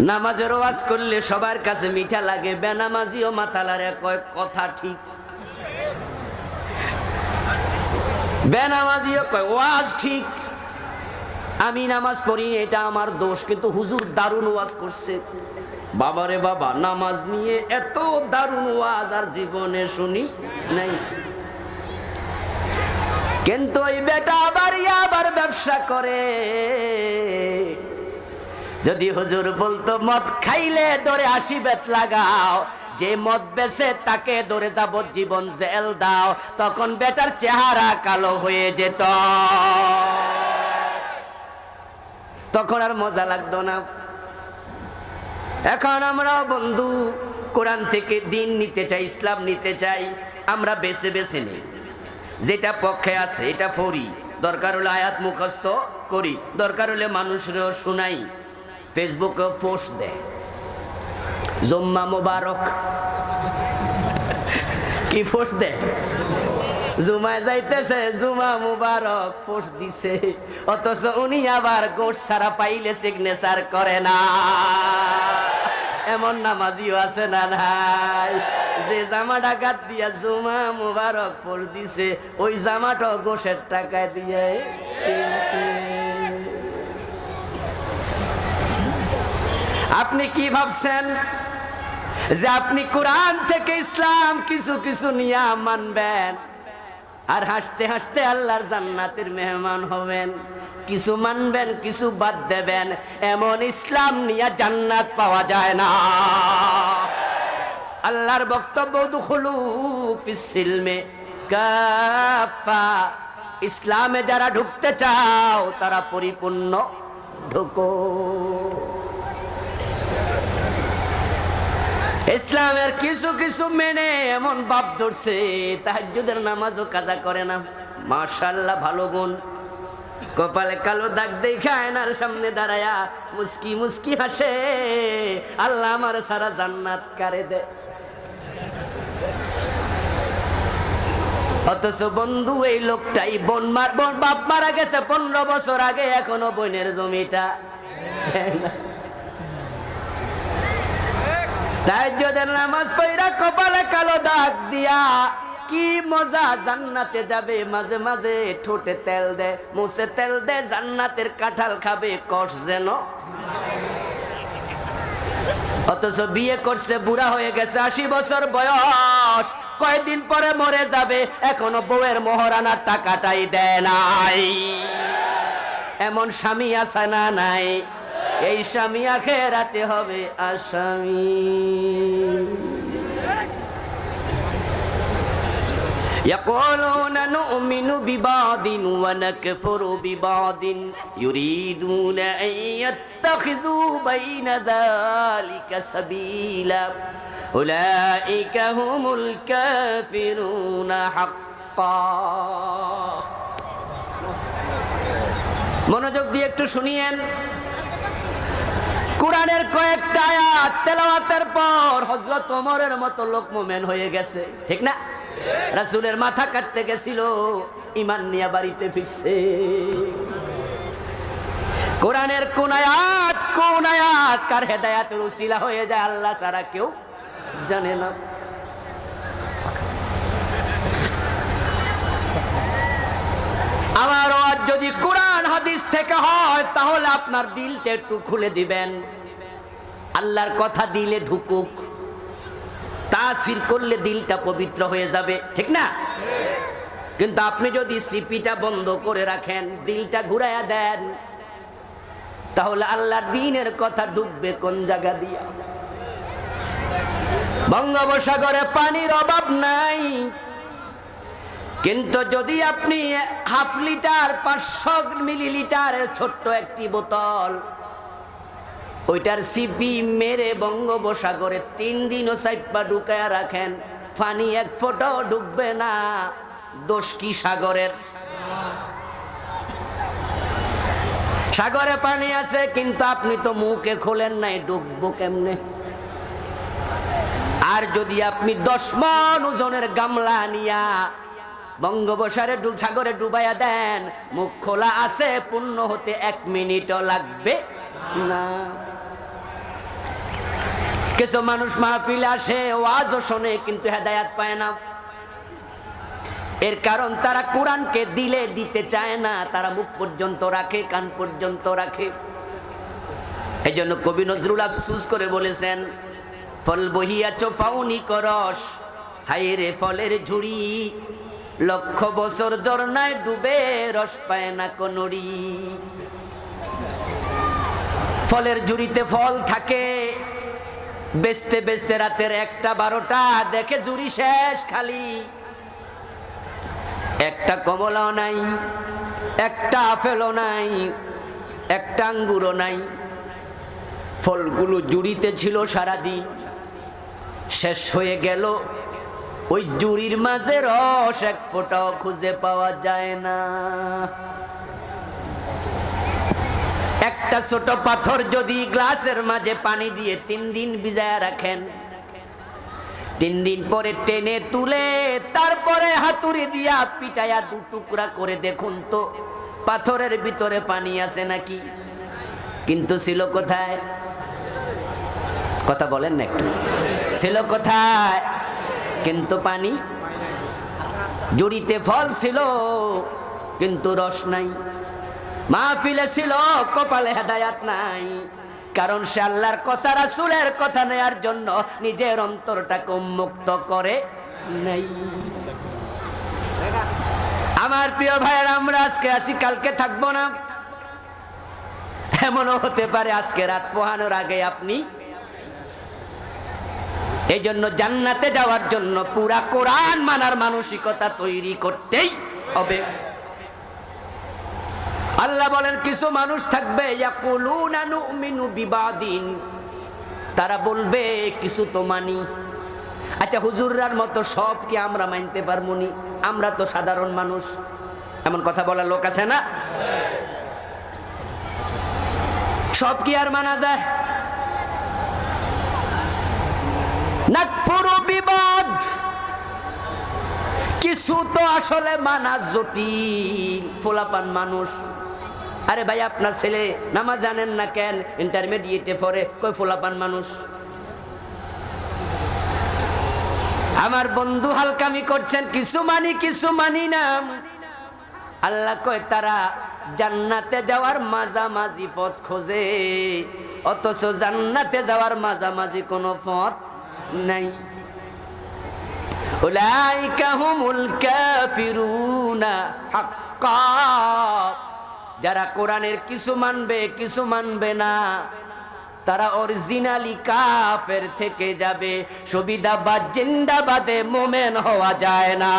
নামাজের ওয়াজ করলে সবার কাছে মিঠা লাগে, বেনামাজি বেনামাজিও মাতালারে কয় কথা ঠিক। বেনামাজিও কয় ওয়াজ ঠিক। আমি নামাজ পড়ি, এটা আমার দোষ, কিন্তু হুজুর দারুণ ওয়াজ করছে। বাবারে বাবা, নামাজ নিয়ে এত দারুণ ওয়াজ আর জীবনে শুনি নাই। কিন্তু ওই বেটা আবার আবার ব্যবসা করে। যদি হুজুর বলতো, মদ খাইলে ধরে আসি বেত লাগাও। যে মদ বেছে তাকে ধরে যাব জীবন জেল দাও। তখন বেটার চেহারা কালো হয়ে যেত। তখন আর মজা লাগতো না। এখন আমরা বন্ধু, কোরআন থেকে দিন নিতে চাই, ইসলাম নিতে চাই, আমরা বেছে বেছে নেই। যেটা পক্ষে আছে, এটা ফরি। দরকার হলে আয়াত মুখস্থ করি, দরকার হলে মানুষেরও শুনাই। ফেসবুকে পোস্ট দেয় জম্মা মোবারক কি পোস্ট দেয় জুমায় যাইতেছে জুমা মুবারক পোস্ট দিছে অথচ উনি আবার গোট ছাড়া পাইলে সিগনেচার করে না এমন নামাজিও আছে না নাই যে জামা ডাকাত দিয়া জুমা মুবারক পোস্ট দিছে ওই জামাটা গোশের টাকা দিয়ে কিনছে আপনি কি ভাবছেন? যে আপনি কোরআন থেকে ইসলাম কিছু কিছু নিয়া মানবেন আর হাসতে হাসতে আল্লাহর জান্নাতের মেহমান হবেন। কিছু মানবেন, কিছু বাদ দেবেন। এমন ইসলাম নিয়ে জান্নাত পাওয়া যায় না। আল্লাহর বক্তব্য দুখলু ফিসিলমে কাফা। ইসলামে যারা ঢুকতে চাও, তারা পরিপূর্ণ ঢুকো। ইসলামের কিছু কিছু মেনে এমন বাপ ধরছে, তাহাজ্জুদের নামাজও কাজা করে না। মাশাল্লাহ ভালো গুণ। কপালে কালো দাগ দেখা আয়নার সামনে দাঁড়ায়া মুস্কি মুস্কি হাসে, আল্লাহ আমার সারা জান্নাত কারে দে। অথচ বন্ধু, এই লোকটাই বোন মার, বোন বাপ মারা গেছে পনেরো বছর আগে, এখনও বোনের জমিটা দেয় না। তাহাজ্জুদের নামাজ পড়া কপালে কালো দাগ দিয়া, কি মজা জান্নাতে যাবে, মাঝে মাঝে ঠোঁটে তেল দে, মুছে তেল দে, জান্নাতের কাঁঠাল খাবে, কষ যেন। অথচ বিয়ে করছে, বুড়া হয়ে গেছে, আশি বছর বয়স, কয়দিন পরে মরে যাবে, এখনও বউয়ের মোহরানার টাকাটাই দেয় নাই। এমন স্বামী আছে না নাই? এই স্বামী আখেরাতে হবে আসামি يقولون نؤمن ببعض ونكفر ببعض يريدون أن يتخذوا بين ذلك سبيلا أولئك هم الكافرون حقا মনোযোগ দিয়ে একটু শুনিয়েন কোরআনের কয়েকটা আয়াত তেলাওয়াতের পর হযরত ওমরের মতো লোক মোমেন হয়ে গেছে। ঠিক না? রাসূলের মাথা কাটতে গেছিল ইমান নিয়ে বাড়িতে ফিরছে। কোরআনের কোন আয়াত কোন আয়াত কার হেদায়াতের উসিলা হয়ে যায় আল্লাহ ছাড়া কেউ জানে না। আমার যদি থেকে হয়, তাহলে আপনার দিলটা একটু খুলে দিবেন। আল্লাহর কথা দিলে ঢুকুক। তাসির করলে দিলটা পবিত্র হয়ে যাবে, ঠিক না? কিন্তু আপনি যদি সিপিটা বন্ধ করে রাখেন, দিলটা ঘুরাইয়া দেন, তাহলে আল্লাহর দিনের কথা ডুববে কোন জায়গা দিয়া। বঙ্গোপসাগরে পানির অভাব নাই। কিন্তু যদি আপনি হাফ লিটার পাঁচশো মিলিলিটারের ছোট্ট একটি বোতল, ওইটার সিপি মেরে বঙ্গোপসাগরে তিন দিনও সাইপা ঢুকায়া রাখেন পানি এক ফোঁটাও ঢুকবে না দোষ কি সাগরের? সাগরে পানি আছে, কিন্তু আপনি তো মুখে খোলেন নাই, ডুববো কেমনে? আর যদি আপনি দশ মন ওজনের গামলা নিয়া বঙ্গোপসারে ডু- সাগরে ডুবাইয়া দেন। মুখ খোলা আছে, পূর্ণ হতে এক মিনিটও লাগবে না। কিছু মানুষ মাহফিলে আসে, ওয়াজও শোনে, কিন্তু হেদায়াত পায় না। এর কারণ তারা কোরআনকে দিলে দিতে চায় না, তারা মুখ পর্যন্ত রাখে, কান পর্যন্ত রাখে। এই জন্য কবি নজরুল আফসুস করে বলেছেন, ফল বহিয়াছ, ফাউনি করস, হায় রে ফলের ঝুড়ি লক্ষ বছর জর্নায় ডুবে রস পায় না কোনড়ি ফলের জুড়িতে ফল থাকে, বেচতে বেচতে রাতের একটা বারোটা, দেখে জুড়ি শেষ খালি। একটা কমলাও নাই, একটা আপেলও নাই, একটা আঙ্গুরও নাই। ফলগুলো জুড়িতে ছিল সারাদিন, শেষ হয়ে গেল ওই জুড়ির মাঝে রস এক ফোঁটাও খুঁজে পাওয়া যায় না। একটা ছোট পাথর যদি গ্লাসের মাঝে পানি দিয়ে তিন দিন ভিজায় রাখেন, তিন দিন পরে টেনে তুলে তারপরে হাতুড়ি দিয়া পিটায়া দু টুকরা করে দেখুন তো, পাথরের ভিতরে পানি আছে নাকি? কিন্তু ছিল কোথায়? কথা বলেন না একটু। ছিল কোথায়? কিন্তু পানি জুড়িতে ফল ছিল, কিন্তু রস নাই। মাহফিলে ছিল, কপালে হেদায়াত নাই। কারণ সে আল্লাহর কথা, রাসূলের কথা নেয়ার জন্য নিজের অন্তরটাকে উন্মুক্ত করে নাই। আমার প্রিয় ভাইয়ের, আমরা আজকে আছি, কালকে থাকব না। এমনও হতে পারে আজকে রাত পোহানোর আগে আপনি এই জন্য জান্নাতে যাওয়ার জন্য পুরা কোরআন মানার মানসিকতা তৈরি করতেই হবে। আল্লাহ বলেন, কিছু মানুষ থাকবে বিবাদিন। তারা বলবে, কিছু তো মানি। আচ্ছা হুজুররার মতো সব কি আমরা মানতে পারব নি? আমরা তো সাধারণ মানুষ। এমন কথা বলার লোক আছে না? সব কি আর মানা যায়? বিবাদ। কিছু তো আসলে মানা জটিল, ফোলাপান মানুষ। আরে ভাই, আপনার ছেলে নামাজ জানেন না কেন? ইন্টারমিডিয়েটে পড়ে, কই ফোলাপান মানুষ? আমার বন্ধু হালকামি করছেন, কিছু মানি কিছু মানি না। আল্লাহ কয়, তারা জান্নাতে যাওয়ার মাঝামাঝি পথ খোঁজে, অথচ জান্নাতে যাওয়ার মাঝামাঝি কোনো পথ নাই। যারা কোরআনের কিছু মানবে কিছু মানবে না, তারা অরিজিনালি কাফের থেকে যাবে। সুবিধা বা জিন্দাবাদে মোমেন হওয়া যায় না।